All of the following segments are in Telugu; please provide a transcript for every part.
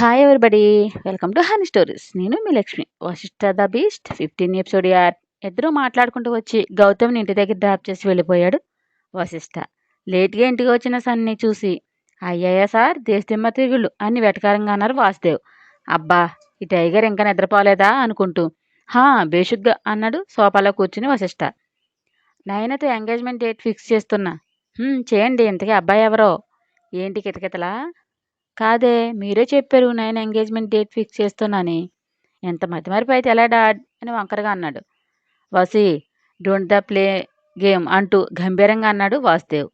Hi everybody welcome to honey stories నేను మీ Lakshmi. Vashishta the beast fifteen episode యార్ ఇద్దరు మాట్లాడుకుంటూ వచ్చి గౌతమ్ని ఇంటి దగ్గర డ్రాప్ చేసి వెళ్ళిపోయాడు వశిష్ఠ లేట్గా ఇంటికి వచ్చిన సన్ని చూసి అయ్యయ్యా సార్ దేశదిమ్మ తిరుగుళ్ళు అని వెటకారంగా అన్నారు వాసుదేవ్. అబ్బా ఈ టైగర్ ఇంకా నిద్రపోలేదా? అనుకుంటూ హా బేషుగ్గా అన్నాడు సోఫాలో కూర్చుని వశిష్ఠ నయనతో ఎంగేజ్మెంట్ డేట్ ఫిక్స్ చేస్తున్నా. చేయండి. ఇంతకీ అబ్బాయి ఎవరో? ఏంటి కితకితలా? కాదే మీరే చెప్పారు నేను ఎంగేజ్మెంట్ డేట్ ఫిక్స్ చేస్తున్నాని ఎంత మతిమరిపు అయితే ఎలా డాడ్ అని వంకరగా అన్నాడు. Vasi don't the play game అంటూ గంభీరంగా అన్నాడు వాసుదేవ్.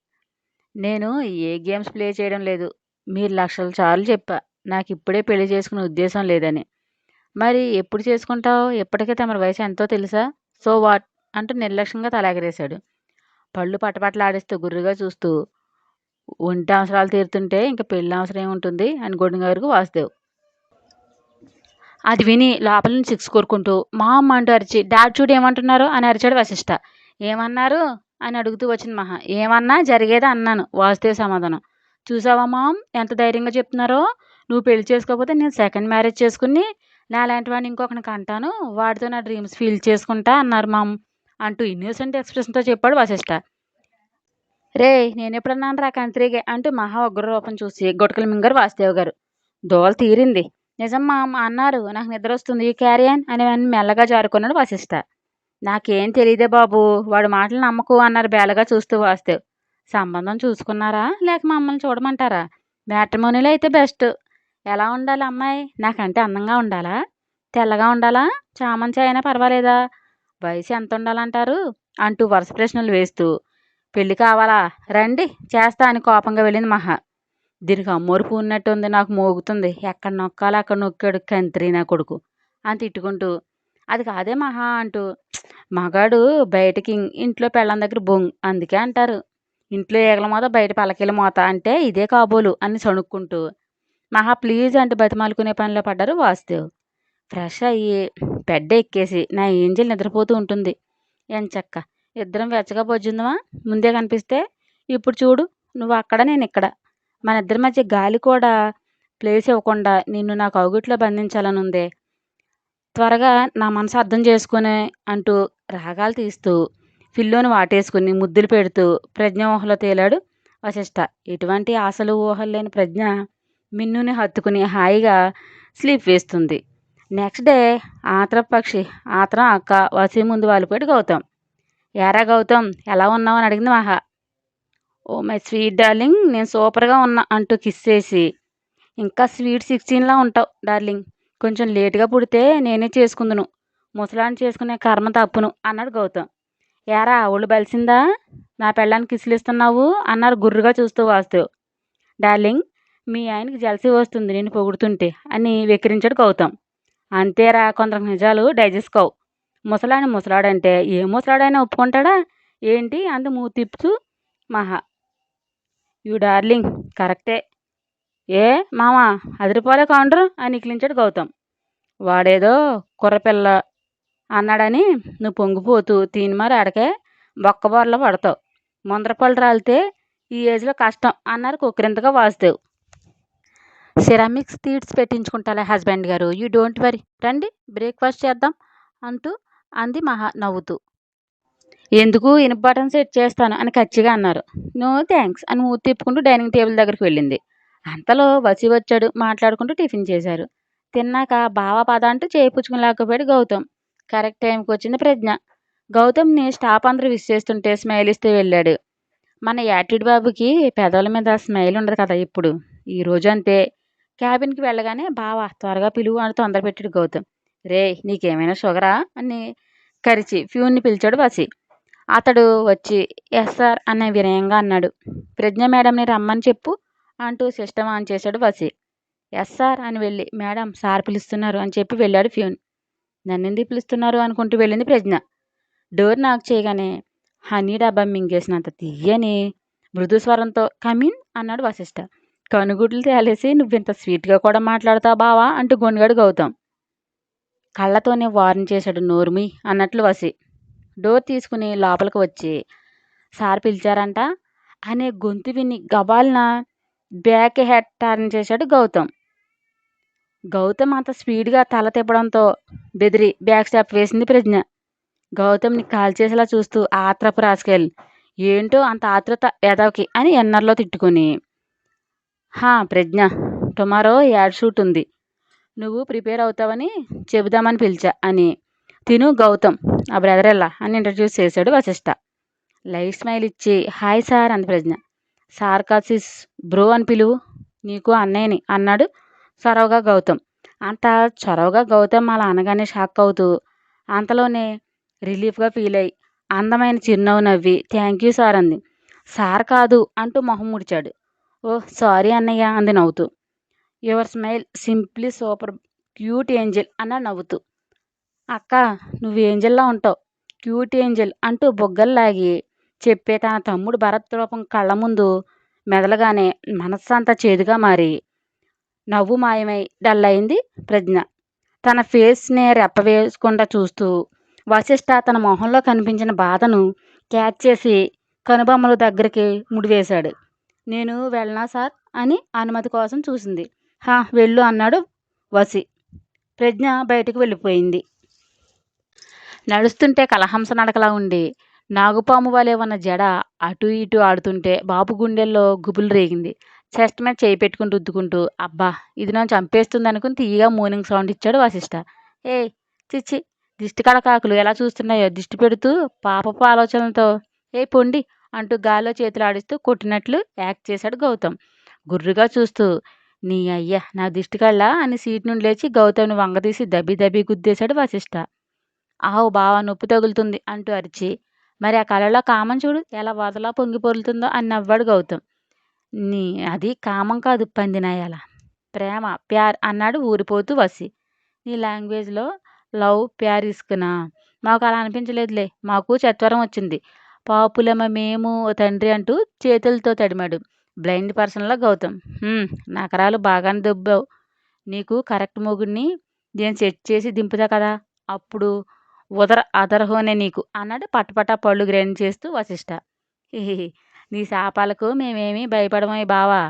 నేను ఏ గేమ్స్ ప్లే చేయడం లేదు. మీరు లక్షల సార్లు చెప్పా. నాకు ఇప్పుడే పెళ్ళి చేసుకునే ఉద్దేశం లేదని. మరి ఎప్పుడు చేసుకుంటావు? ఇప్పటికే తమ వయసు ఎంతో తెలుసా? So what? అంటూ నిర్లక్ష్యంగా తలాగరేశాడు పళ్ళు పటపటలాడిస్తూ గుర్రుగా చూస్తూ ఒంటి అవసరాలు తీరుతుంటే ఇంకా పెళ్ళి అవసరం ఏముంటుంది? అని గొడ్డుగారికి వాసుదేవ్. అది విని లోపల నుంచి సిక్స్ కోరుకుంటూ మా అమ్మ అంటూ అరిచి డాడ్ చూడు ఏమంటున్నారు? అని అరిచాడు వశిష్ట. ఏమన్నారు? అని అడుగుతూ వచ్చింది మహా. ఏమన్నా జరిగేదా? అన్నాను. వాసుదేవ్ సమాధానం. చూసావా మామ్? ఎంత ధైర్యంగా చెప్తున్నారో? నువ్వు పెళ్ళి చేసుకోకపోతే నేను సెకండ్ మ్యారేజ్ చేసుకుని నాలాంటి వాడిని ఇంకొకరికి అంటాను వాడితో నా డ్రీమ్స్ ఫీల్ చేసుకుంటా అన్నారు మామ్ అంటూ ఇన్నోసెంట్ ఎక్స్ప్రెషన్తో చెప్పాడు వశిష్ట. రే నేను ఎప్పుడన్నాను రా కంత్రిగే అంటూ మహా ఉగ్ర రూపం చూసి గుటకల మింగారు వాసుదేవ్ గారు. దోవలు తీరింది. నిజం మా అమ్మ అన్నారు. నాకు నిద్ర వస్తుంది ఈ క్యారియన్ అని మెల్లగా జారుకున్నాడు వశిష్ట నాకేం తెలియదే బాబు. వాడు మాటలు నమ్మకు అన్నారు బేలగా చూస్తూ వాసుదేవ్. సంబంధం చూసుకున్నారా? లేక మమ్మల్ని చూడమంటారా? మ్యాట్రిమోనీలో అయితే బెస్ట్. ఎలా ఉండాలి అమ్మాయి? నాకంటే అందంగా ఉండాలా? తెల్లగా ఉండాలా? చామంతి అయినా పర్వాలేదా? వయసు ఎంత ఉండాలంటారు అంటూ వరుస ప్రశ్నలు వేస్తూ పెళ్ళి కావాలా? రండి. చేస్తా అని కోపంగా వెళ్ళింది మహా. దీనికి అమ్మోరు ఉన్నట్టుంది నాకు మోగుతుంది. ఎక్కడ నొక్కాలో అక్కడ నొక్కాడు కంత్రి నా కొడుకు. అని తిట్టుకుంటూ అది కాదే మహా అంటూ మగాడు బయటకి ఇం- ఇంట్లో పెళ్ళం దగ్గర బొంగ్ అందుకే అంటారు. ఇంట్లో ఈగల మోత బయట పలకీల మోత అంటే ఇదే కాబోలు అని సణుక్కుంటూ మహా ప్లీజ్ అంటూ బతిమాలుకునే పనిలో పడ్డారు వాసుదేవ్. ఫ్రెష్ అయ్యి బెడ్ ఎక్కేసి నా ఏంజల్ నిద్రపోతూ ఉంటుంది. ఎంచక్క ఇద్దరం వెచ్చగా పొజ్జుందమా ముందే కనిపిస్తే. ఇప్పుడు చూడు నువ్వు అక్కడ నేను ఇక్కడ. మన ఇద్దరి మధ్య గాలి కూడా ప్లేస్ ఇవ్వకుండా నిన్ను నా కౌగిట్లో బంధించాలనుందే త్వరగా నా మనసు అర్థం చేసుకునే అంటూ రాగాలు తీస్తూ ఫిల్లోని వాటేసుకుని ముద్దులు పెడుతూ ప్రజ్ఞ ఊహలో తేలాడు వశిష్ట. ఎటువంటి ఆశలు ఊహలు లేని ప్రజ్ఞ మిన్నుని హత్తుకుని హాయిగా స్లీప్ వేస్తుంది. నెక్స్ట్ డే ఆత్ర పక్షి ఆత్రం అక్క వసి ముందు వాలిపోయాడు గౌతమ్. యారా గౌతమ్ ఎలా ఉన్నావు? అని అడిగింది మహా. ఓ మై స్వీట్ డార్లింగ్ నేను సూపర్గా ఉన్నా అంటూ కిస్ చేసి ఇంకా స్వీట్ సిక్స్టీన్లా ఉంటావు డార్లింగ్. కొంచెం లేటుగా పుడితే నేనే చేసుకుందును. ముసలాన్ని చేసుకునే కర్మ తప్పును అన్నాడు గౌతమ్. యారా ఒళ్ళు బలిసిందా? నా పెళ్ళానికి కిసులు ఇస్తున్నావు? అన్నారు గుర్రుగా చూస్తూ వాస్తు. డార్లింగ్ మీ ఆయనకి జలసి వస్తుంది నేను పొగుడుతుంటే అని వెక్కిరించాడు గౌతమ్. అంతేరా కొందరు నిజాలు డైజెస్ట్ కావు. ముసలాని ముసలాడంటే ఏ ముసలాడైనా ఒప్పుకుంటాడా? ఏంటి? అంత మూతి తిప్పుతూ మహా. యూ డార్లింగ్ కరెక్టే. ఏ మామా అదిరిపోలే కౌంటర్ అని ఇకిలించాడు గౌతమ్. వాడేదో కుర్రపిల్ల అన్నాడని నువ్వు పొంగిపోతూ తీని మరి ఆడకే బొక్కబోర్లో పడతావు. ముందరపళ్ళు రాలితే ఈ ఏజ్లో కష్టం అన్నారు కుక్కరింతగా వాసుదేవ్. సిరామిక్స్ తీడ్స్ పెట్టించుకుంటాలే హస్బెండ్ గారు. You don't worry. రండి బ్రేక్ఫాస్ట్ చేద్దాం అంటూ అంది మహా నవ్వుతూ. ఎందుకు? ఇనుప బటన్ సెట్ చేస్తాను అని ఖచ్చిగా అన్నారు. నో థ్యాంక్స్ అని మూతి తిప్పుకుంటూ డైనింగ్ టేబుల్ దగ్గరికి వెళ్ళింది. అంతలో వసి వచ్చాడు మాట్లాడుకుంటూ టిఫిన్ చేశారు. తిన్నాక బావ పద అంటూ చేయించుకుని లేకపోయాడు గౌతమ్. కరెక్ట్ టైంకి వచ్చింది ప్రజ్ఞ. గౌతమ్ని స్టాఫ్ అందరూ విష్ చేస్తుంటే స్మైల్ ఇస్తూ వెళ్ళాడు. మన యాటిడ్ బాబుకి పెదవుల మీద స్మైల్ ఉండదు కదా ఇప్పుడు. ఈ రోజు అంతే క్యాబిన్కి వెళ్ళగానే బావ త్వరగా పిలువు అని తొందర పెట్టాడు గౌతమ్. రే నీకేమైనా షుగరా? అని కరిచి ఫ్యూన్ని పిలిచాడు వాసి. అతడు వచ్చి ఎస్ సార్ అనే వినయంగా అన్నాడు. ప్రజ్ఞ మేడంని రమ్మని చెప్పు అంటూ సిస్టమ్ ఆన్ చేశాడు వసి. ఎస్ సార్ అని వెళ్ళి మేడం సార్ పిలుస్తున్నారు అని చెప్పి వెళ్ళాడు ఫ్యూన్. నన్నెందుకు పిలుస్తున్నారు అనుకుంటూ వెళ్ళింది ప్రజ్ఞ. డోర్ నాక్ చేయగానే హనీ డబ్బా మింగేసినంత తీయని మృదు స్వరంతో కమిన్ అన్నాడు వశిష్ట కనుగుడ్లు తేలేసి నువ్వింత స్వీట్గా కూడా మాట్లాడతావు బావా అంటూ గొనిగాడు గౌతమ్. కళ్ళతోనే వార్న్ చేశాడు నోర్మి అన్నట్లు వసి డోర్ తీసుకుని లోపలికి వచ్చి సార్ పిలిచారంట? అనే గొంతు విని గబాల్న బ్యాక్ హెడ్ టర్న్ చేశాడు గౌతమ్. గౌతమ్ అంత స్పీడ్గా తల తిప్పడంతో బెదిరి బ్యాక్ స్టెప్ వేసింది ప్రజ్ఞ. గౌతమ్ని కాల్ చేసేలా చూస్తూ ఆత్రపు రాసుకెళ్ళి ఏంటో అంత ఆత్రత ఎదవకి అని ఎన్నర్లో తిట్టుకుని హా ప్రజ్ఞ టుమారో యాడ్ షూట్ ఉంది. నువ్వు ప్రిపేర్ అవుతావని చెబుదామని పిలిచా అని. తిను గౌతమ్ ఆ బ్రదర్ ఎలా? అని ఇంట్రడ్యూస్ చేశాడు వశిష్ట. లైట్ స్మైల్ ఇచ్చి హాయ్ సార్ అంది ప్రజ్ఞ. సార్ కాసిస్ బ్రో అని పిలువు. నీకు అన్నయ్యని అన్నాడు చొరవగా గౌతమ్. అంత చొరవగా గౌతమ్ అలా అనగానే షాక్ అవుతూ అంతలోనే రిలీఫ్గా ఫీల్ అయ్యి అందమైన చిరునవ్వు నవ్వి థ్యాంక్ యూ సార్ అంది. సార్ కాదు అంటూ మొహం ముడిచాడు. ఓ సారీ అన్నయ్య అంది నవ్వుతూ. Your smile simply super cute angel అన్న నవ్వుతూ. అక్క నువ్వు ఏంజల్లా ఉంటావు? క్యూట్ ఏంజల్ అంటూ బొగ్గల్లాగి చెప్పే తన తమ్ముడు భరత్ రూపం కళ్ళ ముందు మెదలగానే మనస్సంతా చేదుగా మారి. నవ్వు మాయమై డల్ అయింది ప్రజ్ఞ. తన ఫేస్ని రెప్పవేసుకుండా చూస్తూ వశిష్ఠ తన మొహంలో కనిపించిన బాధను క్యాచ్ చేసి కనుబొమ్మల దగ్గరికి ముడివేశాడు. నేను వెళ్ళనా సార్? అని అనుమతి కోసం చూసింది. హా వెళ్ళు అన్నాడు వసి ప్రజ్ఞ బయటకు వెళ్ళిపోయింది. నడుస్తుంటే కలహంస నడకలా ఉండి నాగుపాము వలె ఉన్న జడ అటు ఇటు ఆడుతుంటే బాబు గుండెల్లో గుబులు రేగింది. చెస్ట్ మీద చేయి పెట్టుకుని రుద్దుకుంటూ అబ్బా ఇది నన్ను చంపేస్తుంది అనుకుని తీయగా మూనింగ్ సౌండ్ ఇచ్చాడు వాసిష్ట ఏ చిచ్చి దిష్టి కడకాకులు ఎలా చూస్తున్నాయో దిష్టి పెడుతూ పాపపు ఆలోచనలతో ఏ పొండి అంటూ గాల్లో చేతులు ఆడిస్తూ కొట్టినట్లు యాక్ట్ చేశాడు గౌతమ్. గుర్రుగా చూస్తూ నీ అయ్యా నా దిష్టి కళ్ళ అని సీట్ నుండి లేచి గౌతమ్ని వంగదీసి దబి దబి గుద్దేశాడు వశిష్ట. ఆవు బావ నొప్పి తగులుతుంది అంటూ అరిచి మరి ఆ కళలో కామం చూడు ఎలా వదలా పొంగి పొరులుతుందో అని నవ్వాడు గౌతమ్. నీ అది కామం కాదు పందినాయాల. ప్రేమ ప్యార్ అన్నాడు ఊరిపోతూ వసి నీ లాంగ్వేజ్లో లవ్ ప్యార్ ఇసుకునా మాకు అలా అనిపించలేదులే మాకు చత్వరం వచ్చింది. పాపులమ్మ మేము ఓ తండ్రి అంటూ చేతులతో తడిమాడు. బ్లైండ్ పర్సన్లో గౌతమ్. నకరాలు బాగానే దొబ్బావు. నీకు కరెక్ట్ మొగుడిని నేను సెట్ చేసి దింపుదా కదా అప్పుడు ఉదర అదరహోనే నీకు అన్నాడు పట్టపట్టా పళ్ళు గ్రైండ్ చేస్తూ వశిష్ట. నీ శాపాలకు మేమేమీ భయపడమోయ్ బావా.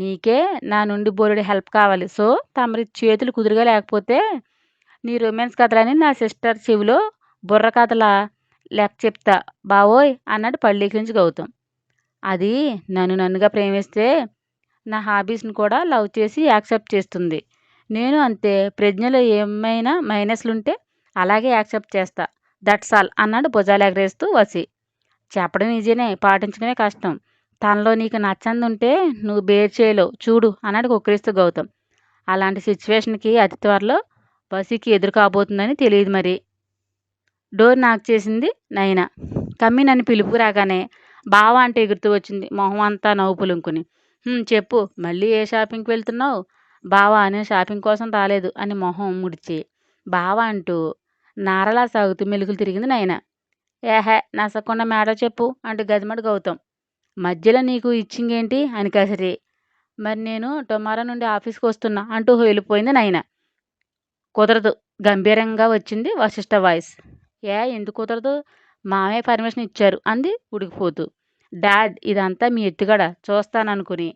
నీకే నా నుండి బోరుడి హెల్ప్ కావాలి. సో తమరి చేతులు కుదురుగా లేకపోతే నీ రొమాన్స్ కథలని నా సిస్టర్ చెవిలో బుర్ర కథల లెక్క చెప్తా బావోయ్ అన్నాడు పళ్ళీకించి గౌతమ్. అది నన్ను నన్నుగా ప్రేమిస్తే నా హాబీస్ని కూడా లవ్ చేసి యాక్సెప్ట్ చేస్తుంది. నేను అంతే ప్రజ్ఞలో ఏమైనా మైనస్లుంటే అలాగే యాక్సెప్ట్ చేస్తా. దట్స్ ఆల్ అన్నాడు భుజాలు ఎగరేస్తూ వసి చెప్పడం ఈజీనే పాటించడమే కష్టం. తనలో నీకు నచ్చంది ఉంటే నువ్వు బేర్ చేయలేవు చూడు అన్నాడు కుక్రీస్తూ గౌతమ్. అలాంటి సిచ్యువేషన్కి అతి త్వరలో వసికి ఎదురు కాబోతుందని తెలియదు మరి. డోర్ నాక్ చేసింది నైనా కమ్మి నన్ను పిలుపు రాగానే బావ అంటే ఎగురుతూ వచ్చింది. మొహం అంతా నవ్వు పులుంకుని చెప్పు మళ్ళీ ఏ షాపింగ్కి వెళ్తున్నావు? బావ నేను షాపింగ్ కోసం రాలేదు అని మొహం ముడిచి. బావ అంటూ నారలా సాగుతూ మెలుగులు తిరిగింది నాయన. ఏహే నసకుండా మేడ చెప్పు అంటూ గదిమడు గౌతమ్. మధ్యలో నీకు ఇచ్చింగేంటి? అని కసిరి. మరి నేను టొమారో నుండి ఆఫీస్కి వస్తున్నా అంటూ వెళ్ళిపోయింది నాయన. కుదరదు గంభీరంగా వచ్చింది వశిష్ఠ వాయిస్. ఏ ఎందుకు కుదరదు? మామయ్య పర్మిషన్ ఇచ్చారు అంది ఉడికిపోతూ. డాడ్ ఇదంతా మీ ఎత్తుగడ చూస్తాననుకుని.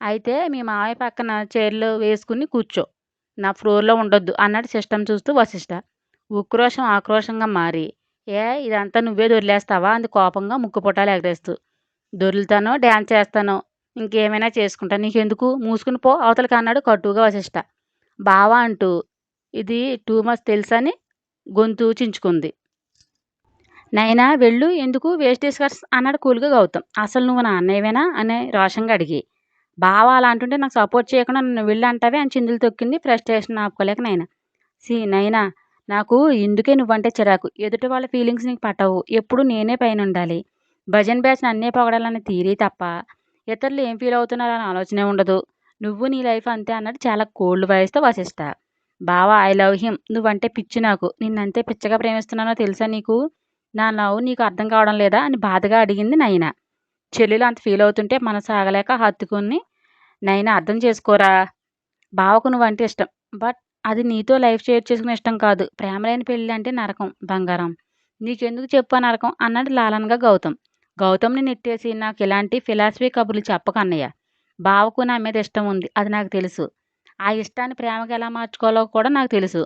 అయితే మీ మామయ్య పక్కన చైర్లో వేసుకుని కూర్చో. నా ఫ్లోర్లో ఉండొద్దు అన్నాడు సిస్టమ్ చూస్తూ వశిష్ట. ఉక్రోషం ఆక్రోషంగా మారి. ఏ ఇదంతా నువ్వే దొరిలేస్తావా? అంది కోపంగా ముక్కు పుట్టాలు ఎగరేస్తూ. దొరులుతానో డ్యాన్స్ చేస్తానో ఇంకేమైనా చేసుకుంటా. నీకెందుకు? మూసుకుని పో అవతలకి అన్నాడు కట్టుగా వశిష్ట. బావా అంటూ ఇది టూ మచ్ తెలుసని గొంతు చించుకుంది. నైనా వెళ్ళు ఎందుకు వేస్ట్ స్కర్ట్స్ అన్నాడు కూల్గా గౌతమ్. అసలు నువ్వు నా అన్నయ్యవేనా? అని రోషంగా అడిగి. బావా అలా అంటుంటే నాకు సపోర్ట్ చేయకుండా నన్ను వెళ్ళి అంటావే అని చిందులు తొక్కింది ఫ్రస్ట్రేషన్ ఆపుకోలేక నైనా. సి నైనా నాకు ఇందుకే నువ్వంటే చిరాకు. ఎదుటి వాళ్ళ ఫీలింగ్స్ నీకు పట్టవు. ఎప్పుడు నేనే పైన ఉండాలి భజన్ బ్యాచ్ నన్నే పొగడాలని తీరి తప్ప ఇతరులు ఏం ఫీల్ అవుతున్నారని ఆలోచనే ఉండదు. నువ్వు నీ లైఫ్ అంతే అన్నట్టు చాలా కోల్డ్ వాయిస్తో వసిస్తా. బావా ఐ లవ్ హిమ్ నువ్వంటే పిచ్చి నాకు. నిన్నంతే పిచ్చగా ప్రేమిస్తున్నానో తెలుసా నీకు? నా నవ్వు నీకు అర్థం కావడం లేదా అని బాధగా అడిగింది నైనా. చెల్లెలు అంత ఫీల్ అవుతుంటే మనసు ఆగలేక హత్తుకుని నైనా అర్థం చేసుకోరా? బావకు నువ్వంటే ఇష్టం. బట్ అది నీతో లైఫ్ షేర్ చేసుకునే ఇష్టం కాదు. ప్రేమలైన పెళ్ళి అంటే నరకం బంగారం. నీకెందుకు చెప్పా నరకం? అన్నాడు లాలన్గా గౌతమ్. గౌతమ్ని నెట్టేసి నాకు ఇలాంటి ఫిలాసఫీ కబుర్లు చెప్పకన్నయ్య బావకు నా మీద ఇష్టం ఉంది. అది నాకు తెలుసు. ఆ ఇష్టాన్ని ప్రేమకు ఎలా మార్చుకోవాలో కూడా నాకు తెలుసు.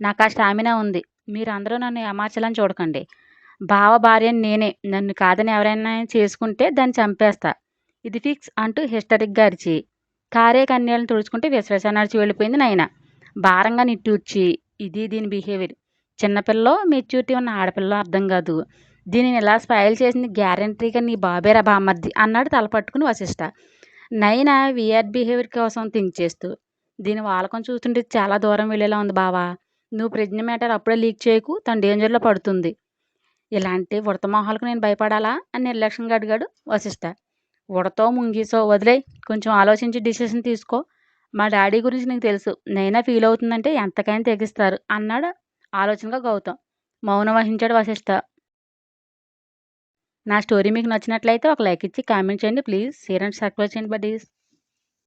నాకు ఆ స్టామినా ఉంది. మీరు అందరూ నన్ను ఏమార్చాలని చూడకండి. బావ భార్యని నేనే నన్ను కాదని ఎవరైనా చేసుకుంటే దాన్ని చంపేస్తా. ఇది ఫిక్స్ అంటూ హిస్టరిక్గా అరిచి కారే కన్యలను తుడుచుకుంటే విశ్వాస నడిచి వెళ్ళిపోయింది నాయన. భారంగా నిట్టూర్చి ఇది దీని బిహేవియర్ చిన్నపిల్ల మెచ్యూరిటీ ఉన్న ఆడపిల్ల అర్థం కాదు. దీనిని ఇలా స్పైల్ చేసింది గ్యారంటీగా నీ బాబేరా బామర్ది అన్నాడు తల పట్టుకుని వశిష్ట. నైనా విఆర్ బిహేవియర్ కోసం థింక్ చేస్తూ దీని వాలకం చూస్తుంటే చాలా దూరం వెళ్ళేలా ఉంది బావా. నువ్వు ప్రజ్ఞ మ్యాటర్ అప్పుడే లీక్ చేయకు తన డేంజర్లో పడుతుంది? ఇలాంటి ఉడత మొహాలకు నేను భయపడాలా అని నిర్లక్ష్యంగా అడిగాడు వశిష్ట. ఉడతో ముంగీసో వదిలే కొంచెం ఆలోచించి డిసిషన్ తీసుకో. మా డాడీ గురించి నీకు తెలుసు నైనా ఫీల్ అవుతుందంటే ఎంతకైనా తెగిస్తారు అన్నాడు ఆలోచనగా గౌతమ్. మౌనం వహించాడు వశిష్ట. నా స్టోరీ మీకు నచ్చినట్లయితే ఒక లైక్ ఇచ్చి కామెంట్ చేయండి ప్లీజ్. షేర్ అండ్ సబ్స్క్రైబ్ చేయండి బడ్డీస్.